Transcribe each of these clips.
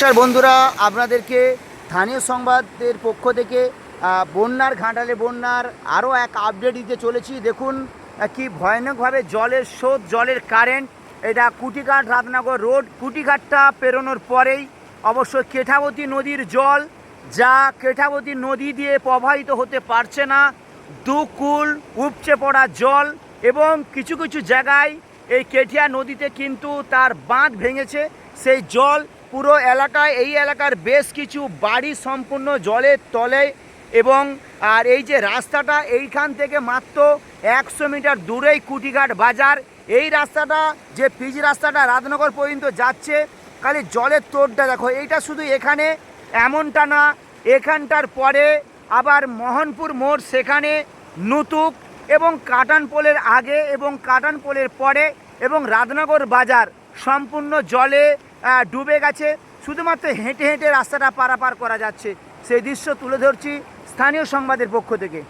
নমস্কার বন্ধুরা, আপনাদেরকে স্থানীয় সংবাদের পক্ষ থেকে বন্যার ঘাটালে বন্যার আরও এক আপডেট দিতে চলেছি। দেখুন কি ভয়ানকভাবে জলের স্রোত, জলের কারেন্ট এটা কুটিঘাট রাতনগর রোড, কুটিঘাটটা পেরোনোর পরেই অবশ্য কেঠাবতী নদীর জল, যা কেঠাবতী নদী দিয়ে প্রবাহিত হতে পারছে না, দুকুল উপচে পড়া জল এবং কিছু কিছু জায়গায় এই কেঠিয়া নদীতে কিন্তু তার বাঁধ ভেঙেছে। সেই জল পুরো এলাকায়, এই এলাকার বেশ কিছু বাড়ি সম্পূর্ণ জলের তলে এবং, আর এই যে রাস্তাটা এইখান থেকে মাত্র একশো মিটার দূরেই কুটিঘাট বাজার। এই রাস্তাটা, যে পিচ রাস্তাটা রাজনগর পর্যন্ত যাচ্ছে, খালি জলের তোড়টা দেখো, এইটা শুধু এখানে এমনটা না, এখানটার পরে আবার মোহনপুর মোড় সেখানে নুতুক এবং কাটান পোলের আগে এবং কাটান পোলের পরে এবং রাজনগর বাজার। সম্পূর্ণ জলে ডুবে গেছে। শুধুমাত্র হেঁটে হেঁটে রাস্তাটা পারাপার করা যাচ্ছে। সেই দৃশ্য তুলে ধরছি স্থানীয় সংবাদের পক্ষ থেকে।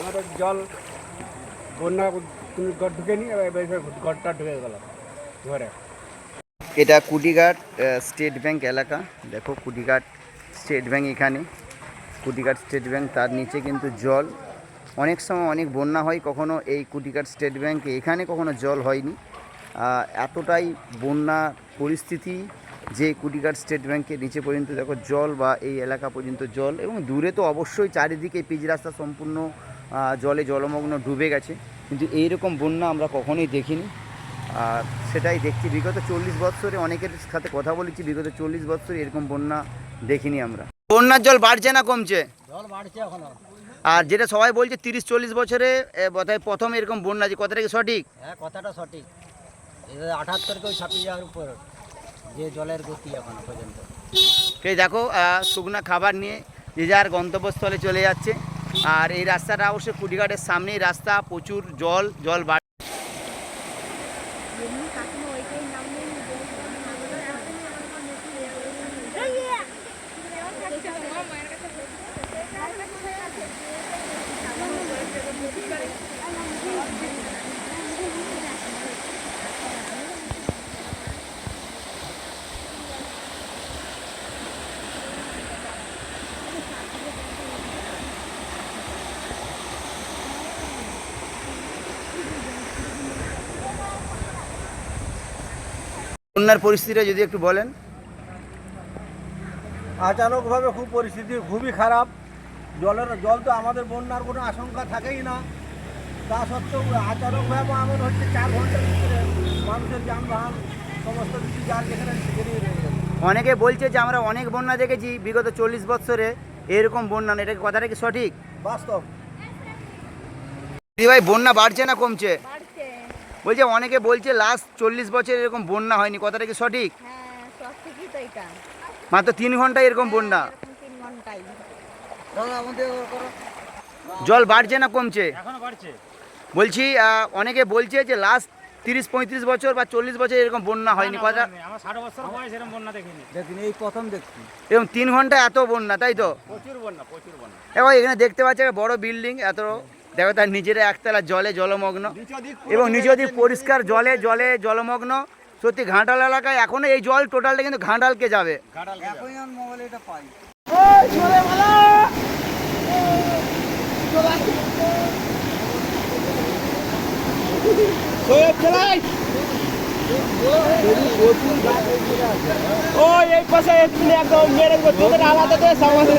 আমাদের জল বন্যা ঘর ঢুকে ঘরটা ঢুকে গেল ঘরে। এটা কুটিঘাট স্টেট ব্যাংক এলাকা। দেখো কুটিঘাট স্টেট ব্যাংক এখানে। কুটিঘাট স্টেট ব্যাংক তার নিচে কিন্তু জল। অনেক সময় অনেক বন্যা হয় কখনো এই কুটিঘাট স্টেট ব্যাংকে এখানে কখনো জল হয়নি। এতটাই বন্যা পরিস্থিতি যে কুটিঘাট স্টেট ব্যাংকের নিচে পর্যন্ত দেখো জল বা এই এলাকা পর্যন্ত জল এবং দূরে তো অবশ্যই চারিদিকে পিচ রাস্তা সম্পূর্ণ জলে জলমগ্ন ডুবে গেছে। কিন্তু এইরকম বন্যা আমরা কখনোই দেখিনি। আর সেটাই দেখছি বিগত চল্লিশ বছরে অনেকের সাথে কথা বলেছি বিগত চল্লিশ বছরে এরকম বন্যা দেখিনি আমরা। বন্যার জল বাড়ছে না কমছে? জল বাড়ছে এখনও। আর যেটা সবাই বলছে তিরিশ চল্লিশ বছরে প্রথম এরকম বন্যা যে কথাটা কি সঠিক? হ্যাঁ কথাটা সঠিক। আঠাত্তরকেও ছাপিয়ে যাওয়ার উপর। যে জলের গতি এখনও পর্যন্ত। সেই দেখো শুকনা খাবার নিয়ে যে যার গন্তব্যস্থলে চলে যাচ্ছে। আর এই রাস্তাটা অবশ্যই কুটিঘাটের সামনেই, রাস্তা, প্রচুর জল জল বন্যার পরিস্থিতিটা যদি একটু বলেন। আচানকভাবে খুব পরিস্থিতি খুবই খারাপ। জলের জল তো আমাদের বন্যার কোনো আশঙ্কা থাকেই না। তা সত্ত্বেও আচানকভাবে এমন হচ্ছে চার ঘণ্টার ভিতরে মানুষের যানবাহন সমস্ত কিছু যার যেখানে অনেকে বলছে যে আমরা অনেক বন্যা দেখেছি বিগত চল্লিশ বছরে এরকম বন্যা না এটা কি কথাটা কি সঠিক? বাস্তব। দিদি ভাই বন্যা বাড়ছে না কমছে? বলছে অনেকে বলছে লাস্ট চল্লিশ বছর এরকম বন্যা হয়নি। কথাটা কি সঠিক? হ্যাঁ মাত্র তিন ঘন্টায় এরকম বন্যা। ঘন্টাই। জল বাড়ছে না কমছে? বলছি অনেকে বলছে যে লাস্ট তিরিশ পঁয়ত্রিশ বছর বা চল্লিশ বছর এরকম বন্যা হয়নি। কথা আমার ষাট বছর বয়স এরকম বন্যা দেখিনি। দেখুন এই প্রথম দেখছি। এরকম তিন ঘণ্টা এত বন্যা তাই তো? প্রচুর বন্যা প্রচুর বন্যা। এবার এখানে দেখতে পাচ্ছি একটা বড় বিল্ডিং এত দেখো তার নিজেরা একতলা জলে জলমগ্ন এবং নিচে দিক পরিষ্কার জলে জলে জলমগ্ন। সত্যি ঘাটাল এলাকায় এখনও এই জল টোটালটা কিন্তু ঘাটালকে যাবে। এখনই আমার মোবাইলে এটা পাই। ও এই পাশে একদম মেরে আলাদা সামাজিক